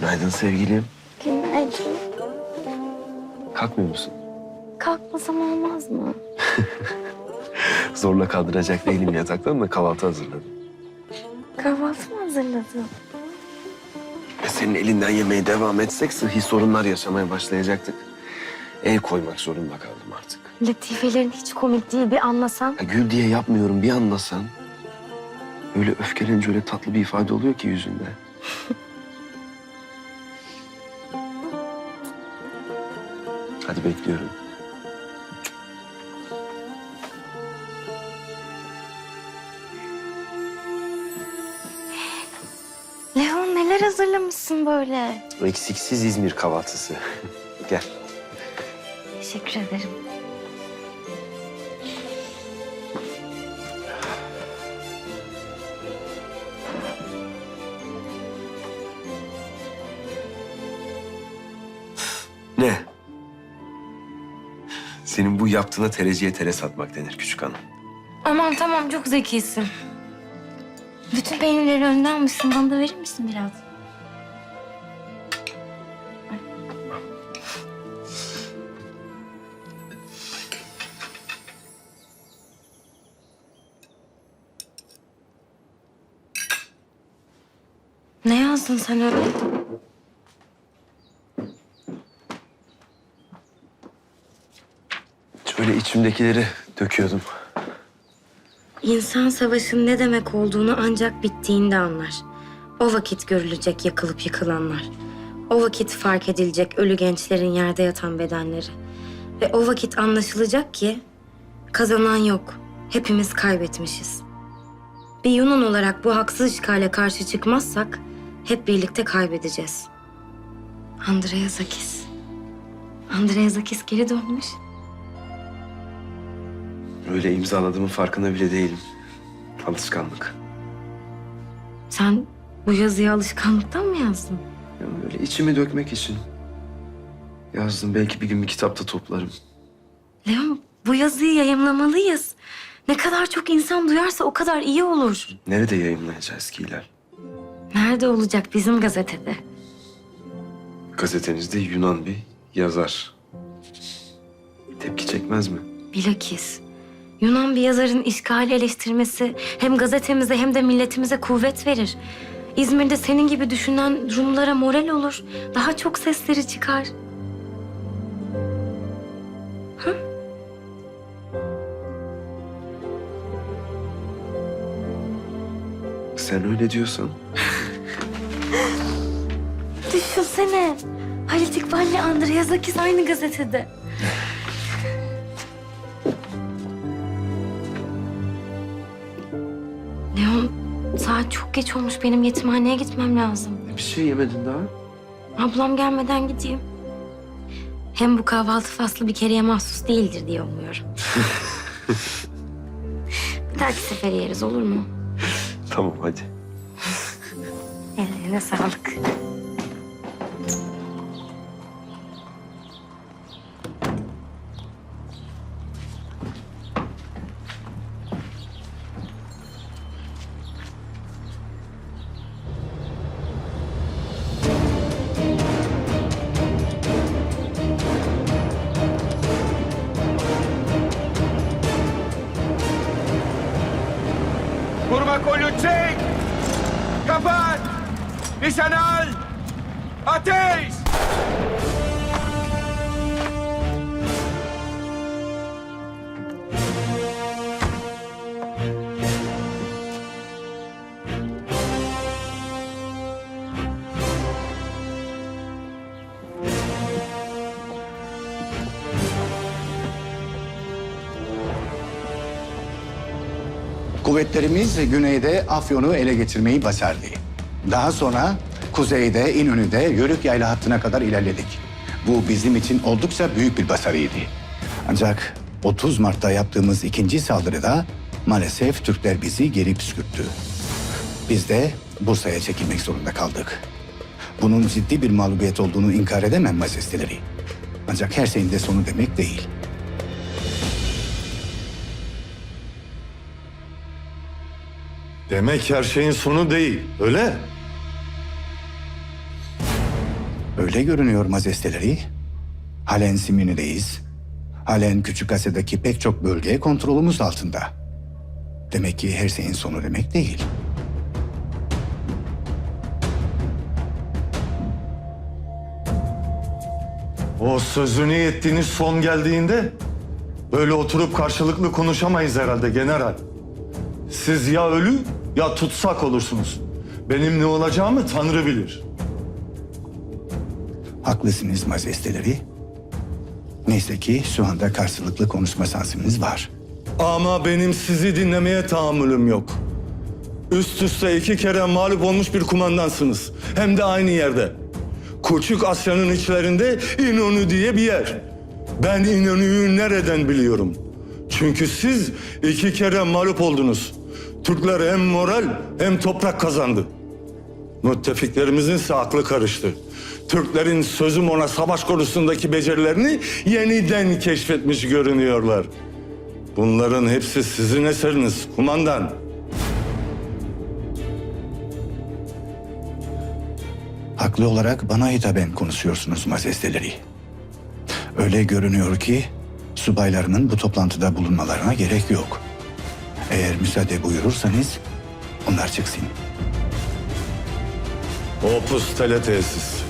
Günaydın sevgilim. Günaydın. Kalkmıyor musun? Kalkmasam olmaz mı? Zorla kaldıracak değilim yataktan da kahvaltı hazırladım. Kahvaltı mı hazırladın? E senin elinden yemeye devam etsek sıhhi sorunlar yaşamaya başlayacaktık. El koymak zorunda kaldım artık. Latifelerin hiç komik değil bir anlasan. Ya gül diye yapmıyorum bir anlasan. Öyle öfkelenince öyle tatlı bir ifade oluyor ki yüzünde. Hadi bekliyorum. Leon neler hazırlamışsın böyle? Eksiksiz İzmir kahvaltısı. Gel. Teşekkür ederim. Yaptığına tereciye tere satmak denir küçük hanım. Aman tamam çok zekisin. Bütün peynirleri önden almışsın. Bana da verir misin biraz? Ne yazdın sen öyle? İçimdekileri döküyordum. İnsan savaşın ne demek olduğunu ancak bittiğinde anlar. O vakit görülecek yakılıp yıkılanlar. O vakit fark edilecek ölü gençlerin yerde yatan bedenleri. Ve o vakit anlaşılacak ki kazanan yok. Hepimiz kaybetmişiz. Bir Yunan olarak bu haksız işgale karşı çıkmazsak hep birlikte kaybedeceğiz. Andreazakis. Andreazakis geri dönmüş. Öyle imzaladığımın farkında bile değilim. Alışkanlık. Sen bu yazıyı alışkanlıktan mı yazdın? Yani öyle içimi dökmek için. Yazdım belki bir gün bir kitapta toplarım. Leon bu yazıyı yayımlamalıyız. Ne kadar çok insan duyarsa o kadar iyi olur. Nerede yayınlayacağız ki Hilal? Nerede olacak bizim gazetede? Gazetenizde Yunan bir yazar. Tepki çekmez mi? Bilakis. Yunan bir yazarın işgali eleştirmesi hem gazetemize hem de milletimize kuvvet verir. İzmir'de senin gibi düşünen Rumlara moral olur. Daha çok sesleri çıkar. Sen öyle diyorsan. Düşünsene. Halit İkbal'le Andreazakis aynı gazetede. saat çok geç olmuş. Benim yetimhaneye gitmem lazım. Bir şey yemedin daha. Ablam gelmeden gideyim. Hem bu kahvaltı faslı bir kereye mahsus değildir diye umuyorum. bir dahaki sefer yeriz olur mu? Tamam hadi. Ellerine sağlık. Kurma kolu çek! Kapat! Nişan al! Ateş! Kuvvetlerimiz güneyde Afyon'u ele geçirmeyi başardı. Daha sonra kuzeyde İnönü'de Yörük yayla hattına kadar ilerledik. Bu bizim için oldukça büyük bir başarıydı. Ancak 30 Mart'ta yaptığımız ikinci saldırıda maalesef Türkler bizi geri püskürttü. Biz de Bursa'ya çekilmek zorunda kaldık. Bunun ciddi bir mağlubiyet olduğunu inkar edemem majesteleri. Ancak her şeyin de sonu demek değil. Demek her şeyin sonu değil, öyle? Öyle görünüyor majesteleri. Halen Simyoni'deyiz. Halen Küçük Asya'daki pek çok bölge kontrolümüz altında. Demek ki her şeyin sonu demek değil. O sözünü ettiğiniz son geldiğinde böyle oturup karşılıklı konuşamayız herhalde general. Siz ya ölü ya tutsak olursunuz. Benim ne olacağımı Tanrı bilir. Haklısınız majesteleri. Neyse ki şu anda karşılıklı konuşma şansımız var. Ama benim sizi dinlemeye tahammülüm yok. Üst üste iki kere mağlup olmuş bir kumandansınız. Hem de aynı yerde. Küçük Asya'nın içlerinde İnönü diye bir yer. Ben İnönü'yü nereden biliyorum? Çünkü siz iki kere mağlup oldunuz. Türkler hem moral hem toprak kazandı. Müttefiklerimizin ise aklı karıştı. Türklerin sözüm ona savaş konusundaki becerilerini yeniden keşfetmiş görünüyorlar. Bunların hepsi sizin eseriniz kumandan. Haklı olarak bana hitaben konuşuyorsunuz majesteleri. Öyle görünüyor ki subaylarımın bu toplantıda bulunmalarına gerek yok. Eğer müsaade buyurursanız onlar çıksın. Opus teletesis.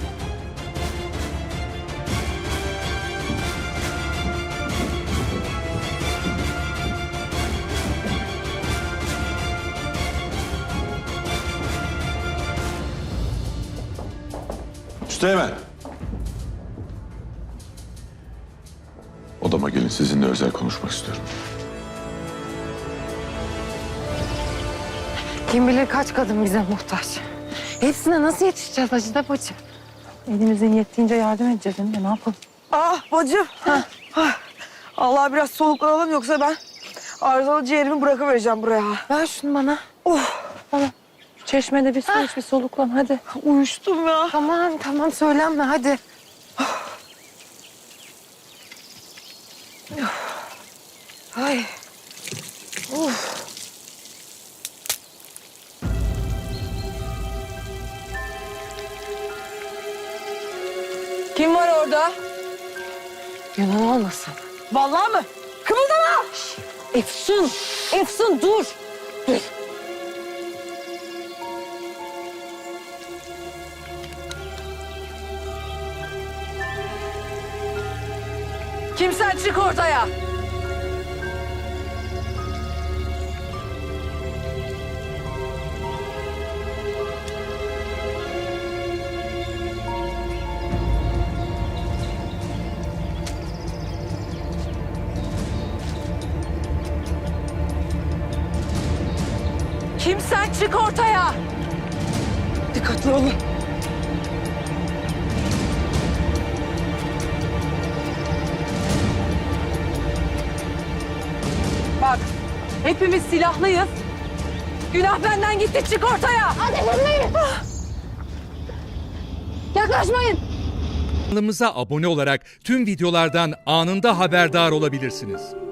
Üsteğmen. Odama gelin sizinle özel konuşmak istiyorum. Kim bilir kaç kadın bize muhtaç. Hepsine nasıl yetişeceğiz Acıda bacı? Elimizin yettiğince yardım edeceğiz değil mi? Ne yapalım? Ah bacım. Ah. Allah biraz soluklanalım yoksa ben arızalı ciğerimi bırakıvereceğim buraya. Ver şunu bana. Oh Bana. Çeşmede bir su iç bir soluklan hadi. uyuştum ya. Tamam tamam söylenme hadi. Ay. Orada? Yunan olmasın. Vallahi mı? Kımıldama! Efsun! Efsun dur! Dur. Kimsen çık ortaya. Çık ortaya. Dikkatli olun. Bak, hepimiz silahlıyız. Günah benden gitti, çık ortaya. Yaklaşmayın! Kanalımıza abone olarak tüm videolardan anında haberdar olabilirsiniz.